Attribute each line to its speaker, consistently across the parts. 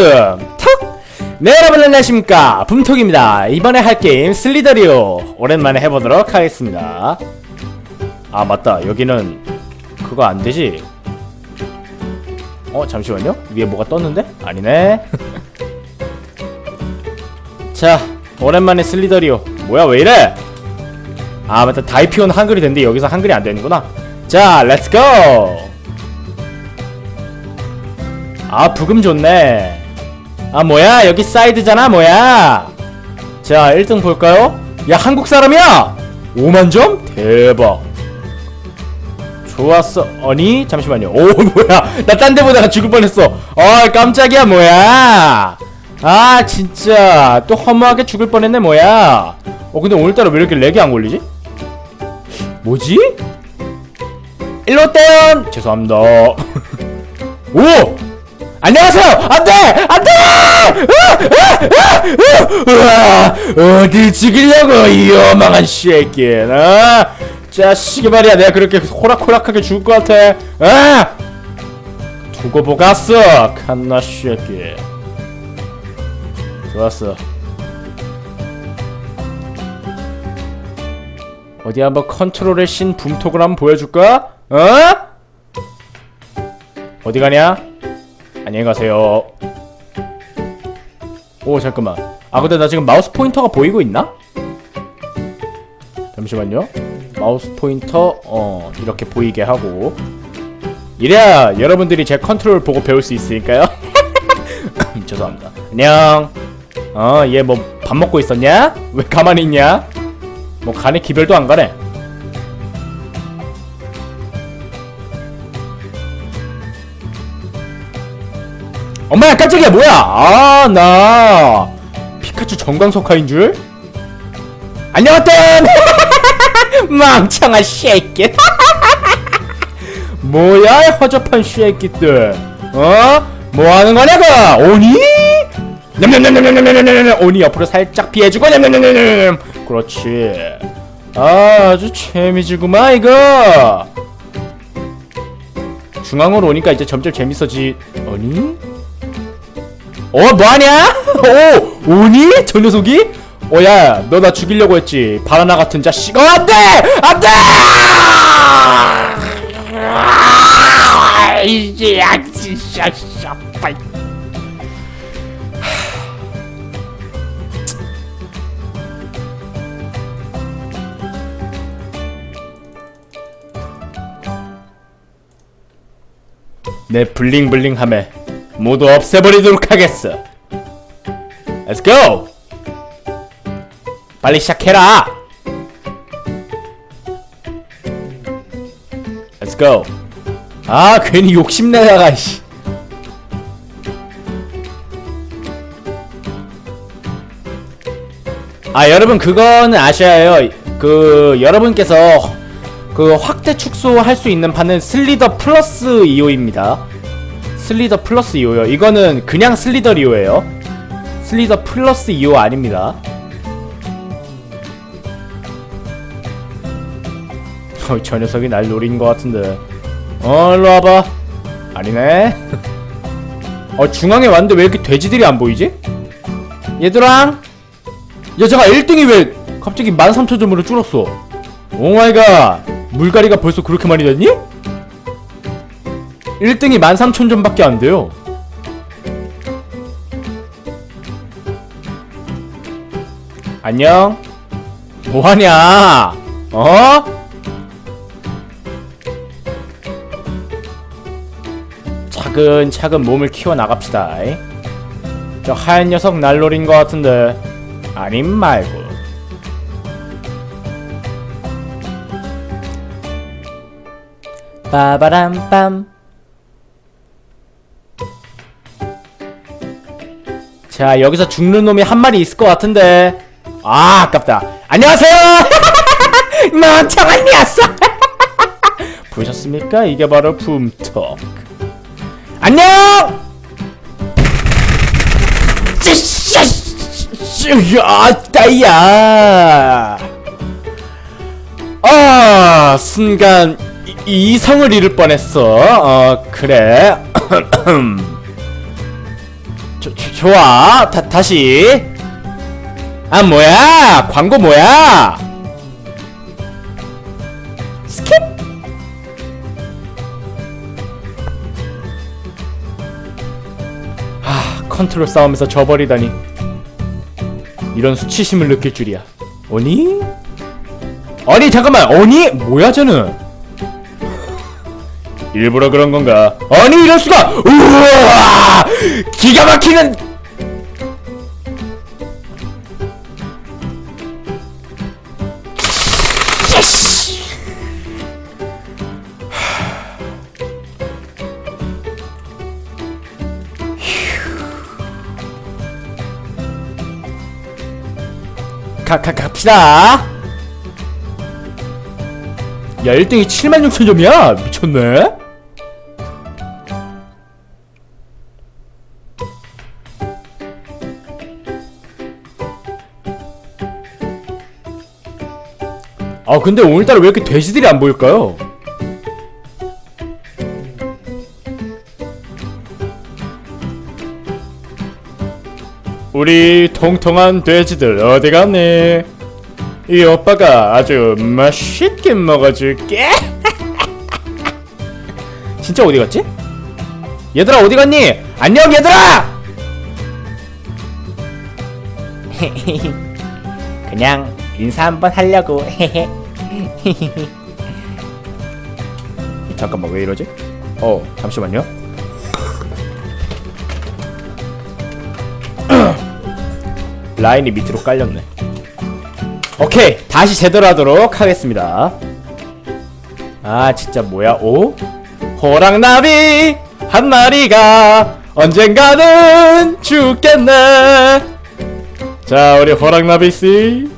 Speaker 1: 붐톡! 네 여러분 안녕하십니까? 붐톡입니다. 이번에 할 게임 슬리더리오. 오랜만에 해보도록 하겠습니다. 아 맞다. 여기는 그거 안되지? 어 잠시만요. 위에 뭐가 떴는데? 아니네. 자 오랜만에 슬리더리오. 뭐야 왜이래? 아 맞다. 다이피온 한글이 된데 여기서 한글이 안되는구나. 자 렛츠고 아 부금 좋네 아 뭐야? 여기 사이드잖아 뭐야? 자 1등 볼까요? 야 한국 사람이야! 5만점? 대박. 좋았어. 아니 잠시만요. 오 뭐야? 나 딴 데 보다가 죽을 뻔했어. 아 깜짝이야 뭐야? 아 진짜. 또 허무하게 죽을 뻔했네 뭐야? 어 근데 오늘따라 왜 이렇게 렉이 안 걸리지? 뭐지? 일로 떼연 죄송합니다. 오! 안녕하세요! 안 돼! 안 돼! 어디 죽이려고, 이 어망한 새끼. 아! 자식이 말이야. 내가 그렇게 호락호락하게 죽을 것 같아. 아! 두고 보갔어, 칸나 새끼. 좋았어. 어디 한번 컨트롤의 신 붐톡을 한번 보여줄까? 어? 어디 가냐? 안녕히 가세요. 오 잠깐만. 아 근데 나 지금 마우스 포인터가 보이고 있나? 잠시만요. 마우스 포인터 어 이렇게 보이게 하고 이래야 여러분들이 제 컨트롤 보고 배울 수 있으니까요. 죄송합니다. 안녕. 어얘 뭐 밥 먹고 있었냐? 왜 가만히 있냐? 뭐 간에 기별도 안 가네. 엄마야 깜짝이야 뭐야? 아 나 피카츄 정광석화인 줄? 안녕하댐 망청한 새끼 뭐야 이 허접한 새끼들. 어? 뭐하는 거냐고? 오니? 냠냠냠냠냠냠냠냠. 오니 옆으로 살짝 피해주고 냠냠냠냠냠 그렇지. 아, 아주 재미지구만 이거. 중앙으로 오니까 이제 점점 재밌어지 아니? 어 뭐하냐? 오 오니? 저 녀석이? 어야 너 나 죽이려고 했지 바나나 같은 자식 어 안돼 안돼 이제 야 진짜 샤파이 내 블링블링함에 모두 없애버리도록 하겠어. Let's go. 빨리 시작해라. Let's go. 아 괜히 욕심내다가 씨. 아 여러분 그거는 아셔야 해요. 그 여러분께서 그 확대 축소할 수 있는 판은 슬리더 플러스 2호입니다. 슬리더 플러스 2호요. 이거는 그냥 슬리더 리오예요. 슬리더 플러스 2호 아닙니다. 어, 저 녀석이 날 노린 것 같은데. 어, 일로 와봐. 아니네. 어, 중앙에 왔는데 왜 이렇게 돼지들이 안 보이지? 얘들아! 야, 잠깐 1등이 왜 갑자기 13,000점으로 줄었어? 오마이갓! 물갈이가 벌써 그렇게 많이 됐니? 1등이 13,000점밖에 안 돼요. 안녕? 뭐하냐? 어? 차근차근 몸을 키워 나갑시다. 저 하얀 녀석 날 노린 것 같은데 아님 말고. 빠바람빰 자 여기서 죽는 놈이 한 마리 있을 것 같은데. 아 아깝다. 안녕하세요! 멍청한 녀석 보셨습니까? 이게 바로 붐톡. 안녕! 아따야! 아 순간 이, 이성을 잃을 뻔했어. 어 그래 조, 조, 좋아. 다, 다시. 아 뭐야? 광고 뭐야? 스킵? 아 컨트롤 싸움에서 져버리다니. 이런 수치심을 느낄 줄이야. 아니? 아니 잠깐만. 아니? 뭐야 쟤는 일부러 그런 건가? 아니 이럴 수가! 우와! 기가 막히는! 가, 가, 갑시다! 야, 1등이 76,000점이야? 미쳤네? 아, 근데 오늘따라 왜 이렇게 돼지들이 안 보일까요? 우리 통통한 돼지들 어디 갔니? 이 오빠가 아주 맛있게 먹어줄게. 진짜 어디 갔지? 얘들아 어디 갔니? 안녕 얘들아! 그냥 인사 한번 하려고. 잠깐만 왜 이러지? 어 잠시만요. 라인이 밑으로 깔렸네. 오케이 다시 제대로 하도록 하겠습니다 아 진짜 뭐야 오? 호랑나비 한 마리가 언젠가는 죽겠네 자 우리 호랑나비씨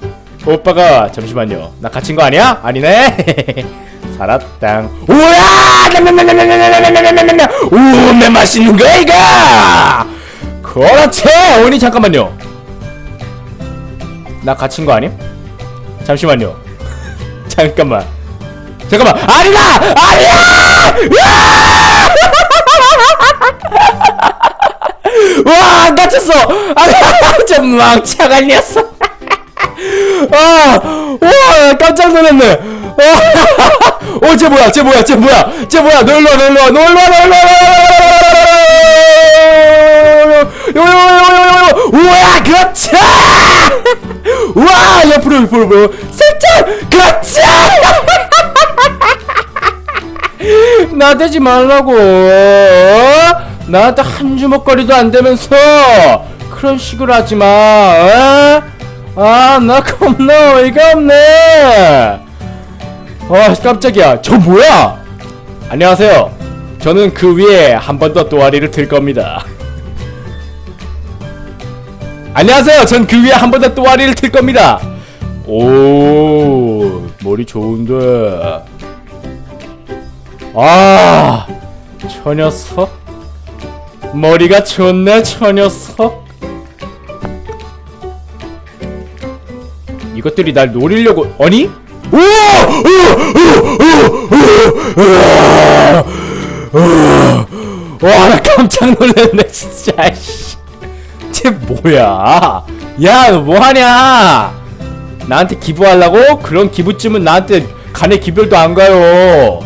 Speaker 1: 오빠가 잠시만요 나 갇힌 거 아니야? 아니네 살았당 냠냠냠냠냠냠냠냠냠냠 우매 맛있는 거 이거 그렇지 언니 잠깐만요 나 갇힌 거 아님? 잠시만요. 잠깐만. 잠깐만. 아니다! 아니야! 와, 안 갇혔어! 아, 좀 망치아갈 녀석! 아, 와, 깜짝 놀랐네! 와, 어, 쟤 뭐야, 쟤 뭐야, 쟤 뭐야, 쟤 뭐야, 놀러, 놀러, 놀러, 놀러, 요요요요요요! 우와, 그렇지! 우와 옆으로 옆으로 옆으로. 살짝! 그렇지! 나대지 말라고. 나한테 한 주먹거리도 안 되면서 그런 식으로 하지마 아 나 겁나 어이가 없네 아 깜짝이야 저 뭐야 안녕하세요 저는 그 위에 한 번 더 또아리를 들 겁니다 안녕하세요. 전 그 위에 한 번 더 또아리를 틀 겁니다. 오, 머리 좋은데. 아, 저 녀석. 머리가 좋네, 저 녀석. 이것들이 날 노리려고, 아니? 오! 와, 나 깜짝 놀랐네, 진짜. 씨. 쟤 뭐야? 야, 너 뭐하냐? 나한테 기부하려고? 그런 기부쯤은 나한테 간의 기별도 안 가요.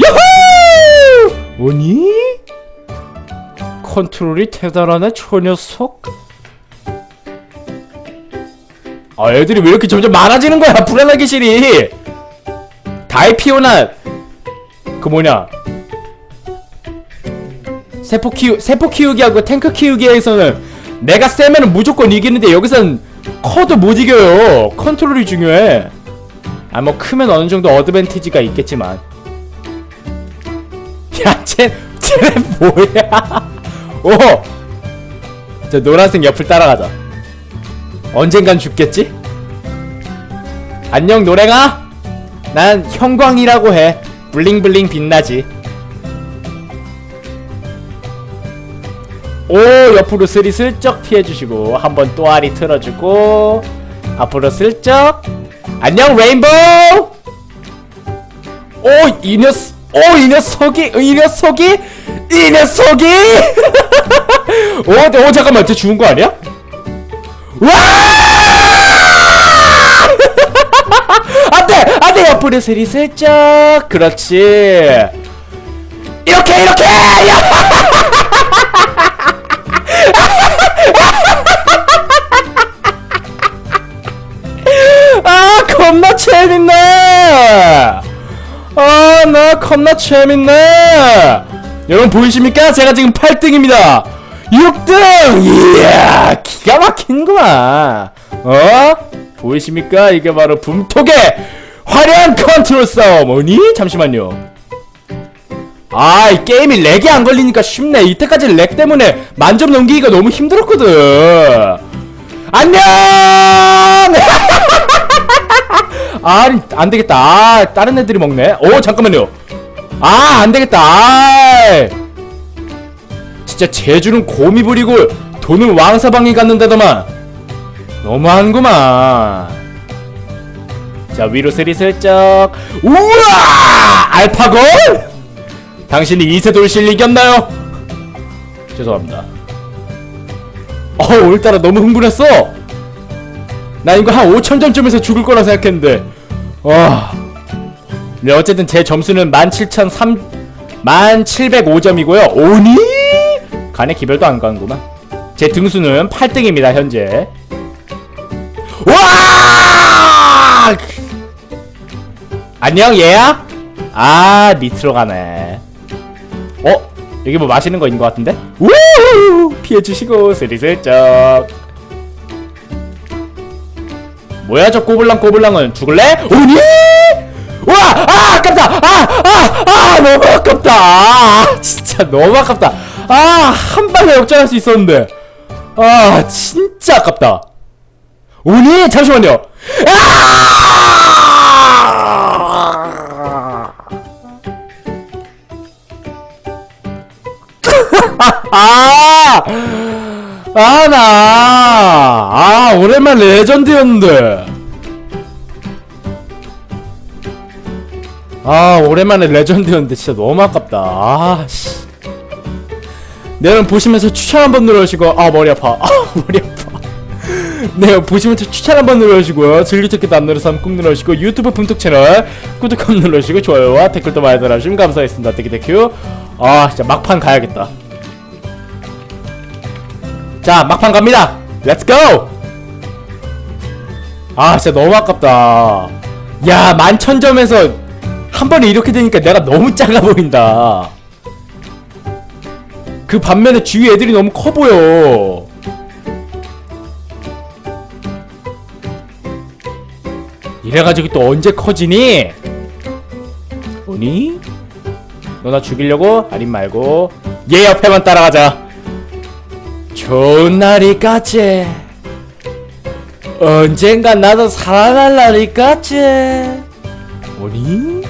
Speaker 1: 야호! 뭐니? 컨트롤이 대단하네, 저 녀석. 아, 애들이 왜 이렇게 점점 많아지는 거야? 불안하게 실이. 다이피오나 그 뭐냐? 세포 키우 세포 키우기하고 탱크 키우기에서는 내가 세면은 무조건 이기는데 여기선 커도 못 이겨요. 컨트롤이 중요해. 아 뭐 크면 어느 정도 어드밴티지가 있겠지만. 야, 쟤, 뭐야? 오, 저 노란색 옆을 따라가자. 언젠간 죽겠지? 안녕 노랭아. 난 형광이라고 해. 블링블링 빛나지. 오 옆으로 스리 슬쩍 피해주시고 한번 또아리 틀어주고 앞으로 슬쩍 안녕 레인보우 오이 녀석 오이 녀석이 이 녀석이 이 녀석이 어, 네, 어 잠깐만 쟤 죽은 거 아니야? 와! 안돼 안돼. 옆으로 스리슬쩍. 그렇지. 이렇게 이렇게! 야! 아 겁나 재밌네. 아나 겁나 재밌네. 여러분 보이십니까? 제가 지금 8등입니다 6등 이야 기가 막힌구만 어 보이십니까 이게 바로 붐톡의 화려한 컨트롤 싸움 뭐니 잠시만요 아, 이 게임이 렉이 안 걸리니까 쉽네. 이때까지 렉 때문에 만점 넘기기가 너무 힘들었거든. 안녕! 아, 안 되겠다. 아, 다른 애들이 먹네. 오, 잠깐만요. 아, 안 되겠다. 아, 진짜 제주는 곰이 부리고 돈은 왕사방이 갖는다더만. 너무한구만. 자, 위로 스리슬쩍. 우와! 알파골? 당신이 이세돌씨를 이겼나요? 죄송합니다. 어, 오늘따라 너무 흥분했어! 나 이거 한 5천점쯤에서 죽을 거라 생각했는데, 와. 네, 어쨌든 제 점수는 17,003, 1705점이고요. 오니? 간에 기별도 안 가는구만. 제 등수는 8등입니다, 현재. 와! 안녕, 얘야? 아, 밑으로 가네. 어? 여기 뭐 맛있는 거 있는 것 같은데? 우 피해주시고 스리슬쩍 뭐야 저 꼬불랑 꼬불랑은 죽을래? 오니? 와! 아! 아깝다! 아! 아! 아! 너무 아깝다! 아, 진짜 너무 아깝다! 아! 한 발에 역전할 수 있었는데 아! 진짜 아깝다! 오니? 잠시만요! 아! 아! 아, 나! 아, 오랜만 레전드였는데. 아, 오랜만에 레전드였는데 진짜 너무 아깝다. 아, 씨. 네, 여러분 보시면서 추천 한번 눌러주시고, 아, 머리 아파. 아, 머리 아파. 네, 보시면서 추천 한번 눌러주시고요. 즐겨듣기도 안 눌러서 꾹 눌러주시고, 유튜브 분톡 채널 구독 한번 눌러주시고, 좋아요와 댓글도 많이 달아주시면 감사하겠습니다. 땡큐땡큐. 아, 진짜 막판 가야겠다. 자 막판 갑니다 렛츠고 아 진짜 너무 아깝다 야 만천점에서 한 번에 이렇게 되니까 내가 너무 작아 보인다 그 반면에 주위 애들이 너무 커 보여 이래가지고 또 언제 커지니? 오니? 너 나 죽이려고? 아님 말고 얘 옆에만 따라가자 좋은 날이겠지 언젠가 나도 살아날 날이겠지 뭐니?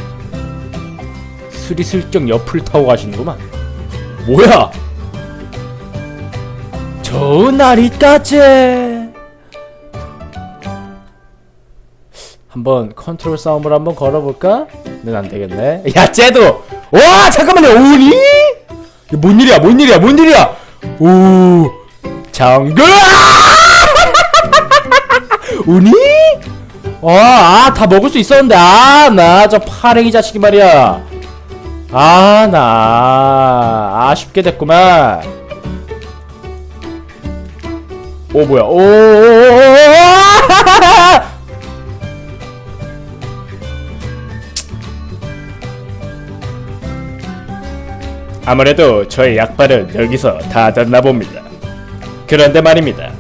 Speaker 1: 스리슬쩍 옆을 타고 가시는구만 뭐야 좋은 날이겠지 한번 컨트롤 싸움을 한번 걸어볼까? 는 안되겠네 야 쟤도 와 잠깐만요 오니? 뭔 일이야 뭔 일이야 뭔 일이야 오 정글 우니? 어, 아, 다 먹을 수 있었는데, 아, 나, 저 파랭이 자식이 말이야. 아, 나, 아쉽게 됐구만. 오, 뭐야, 오, 아무래도 저의 약발은 여기서 다 됐나 봅니다. 그런데 말입니다.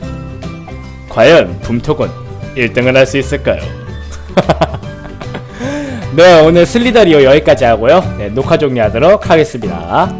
Speaker 1: 과연 붐톡은 1등을 할 수 있을까요? 네, 오늘 슬리더리오 여기까지 하고요. 네, 녹화 종료하도록 하겠습니다.